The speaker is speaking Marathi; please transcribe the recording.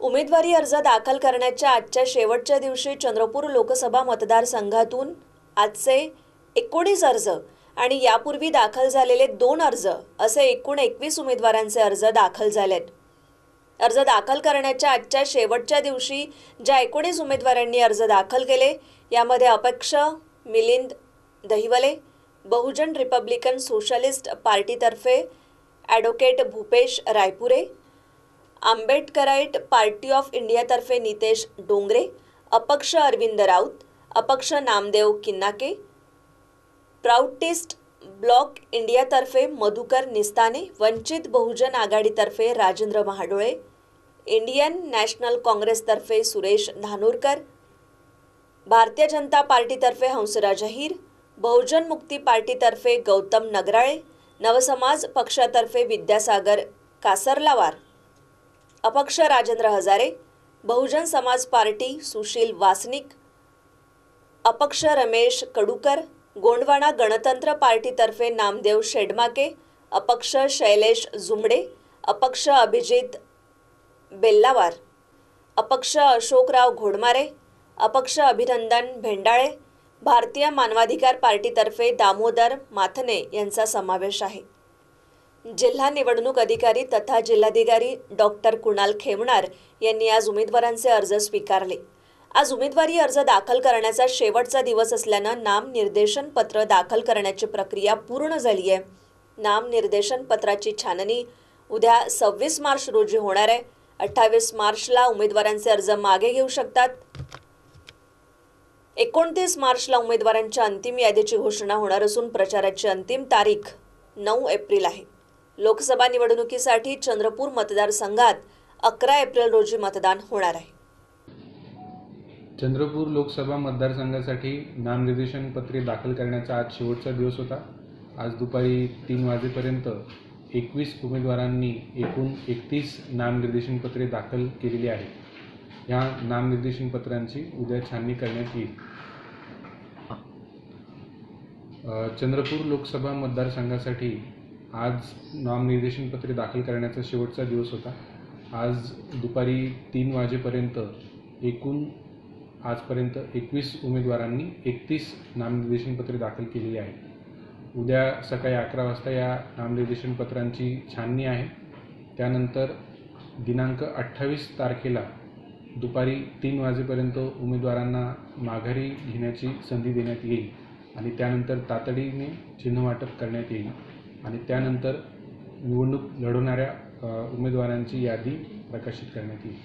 उमेदवारी अर्ज दाखल करण्याच्या आजच्या शेवटच्या दिवशी चंद्रपूर लोकसभा मतदारसंघातून आजचे एकोणीस अर्ज आणि यापूर्वी दाखल झालेले दोन अर्ज असे एकूण एकवीस उमेदवारांचे अर्ज दाखल झालेत. अर्ज दाखल करण्याच्या आजच्या शेवटच्या दिवशी ज्या एकोणीस उमेदवारांनी अर्ज दाखल केले यामध्ये अपक्ष Milind Dahiwale Bahujan Republican socialist पार्टीतर्फे advocate Bhupesh Raipure Ambedkarite Party of इंडियातर्फे Nitesh Dongre अपक्ष अरविंद राऊत अपक्ष नामदेव किन्नाके प्राउटिस्ट ब्लॉक इंडियातर्फे मधुकर निस्ताने वंचित बहुजन आघाडीतर्फे राजेंद्र महाडोळे इंडियन नॅशनल काँग्रेसतर्फे सुरेश धानोरकर भारतीय जनता पार्टीतर्फे हंसराज अहिर बहुजन मुक्ती पार्टीतर्फे गौतम नगराळे नवसमाज पक्षातर्फे विद्यासागर कासरलावार. अपक्ष राजेंद्र हजारे बहुजन समाज पार्टी सुशील वासनिक अपक्ष रमेश कडूकर गोंडवाना गणतंत्र पार्टीतर्फे नामदेव शेडमाके अपक्ष शैलेश झुंबडे अपक्ष अभिजित बेल्लावार अपक्ष अशोकराव घोडमारे अपक्ष अभिनंदन भेंडाळे भारतीय मानवाधिकार पार्टीतर्फे दामोदर माथने यांचा समावेश आहे. जिल्हा निवडणूक अधिकारी तथा जिल्हाधिकारी डॉक्टर कुणाल खेमणार यांनी आज उमेदवारांचे अर्ज स्वीकारले. आज उमेदवारी अर्ज दाखल करण्याचा शेवटचा दिवस असल्यानं नाम निर्देशन पत्र दाखल करण्याची प्रक्रिया पूर्ण झाली आहे. नाम निर्देशन पत्राची छाननी उद्या सव्वीस मार्च रोजी होणार आहे. अठ्ठावीस मार्चला उमेदवारांचे अर्ज मागे घेऊ शकतात. एकोणतीस मार्चला उमेदवारांच्या अंतिम यादीची घोषणा होणार असून प्रचाराची अंतिम तारीख नऊ एप्रिल आहे. लोकसभा निवडणुकीसाठी चंद्रपूर मतदारसंघात अकरा एप्रिल रोजी मतदान होणार आहे. चंद्रपूर लोकसभा मतदारसंघासाठी नामनिर्देशन पत्रे दाखल करण्याचा आज शेवटचा दिवस होता. आज दुपारी तीन वाजेपर्यंत एकवीस उमेदवारांनी एकूण एकतीस नामनिर्देशन पत्रे दाखल केलेली आहेत. ह्या नामनिर्देशन पत्रांची उद्या छाननी करण्यात येईल. चंद्रपूर लोकसभा मतदारसंघासाठी आज नामनिर्देशन पत्रे दाखल करण्याचा शेवटचा दिवस होता. आज दुपारी तीन वाजेपर्यंत एकूण आजपर्यंत एकवीस उमेदवारांनी एकतीस नामनिर्देशन पत्रे दाखल केलेली आहेत. उद्या सकाळी अकरा वाजता या नामनिर्देशन पत्रांची छाननी आहे. त्यानंतर दिनांक अठ्ठावीस तारखेला दुपारी तीन वाजेपर्यंत उमेदवारांना माघारी घेण्याची संधी देण्यात येईल आणि त्यानंतर तातडीने चिन्ह वाटप करण्यात येईल. आणि त्यानंतर निवडणूक लढवणाऱ्या उमेदवारांची यादी प्रकाशित करण्यात येईल.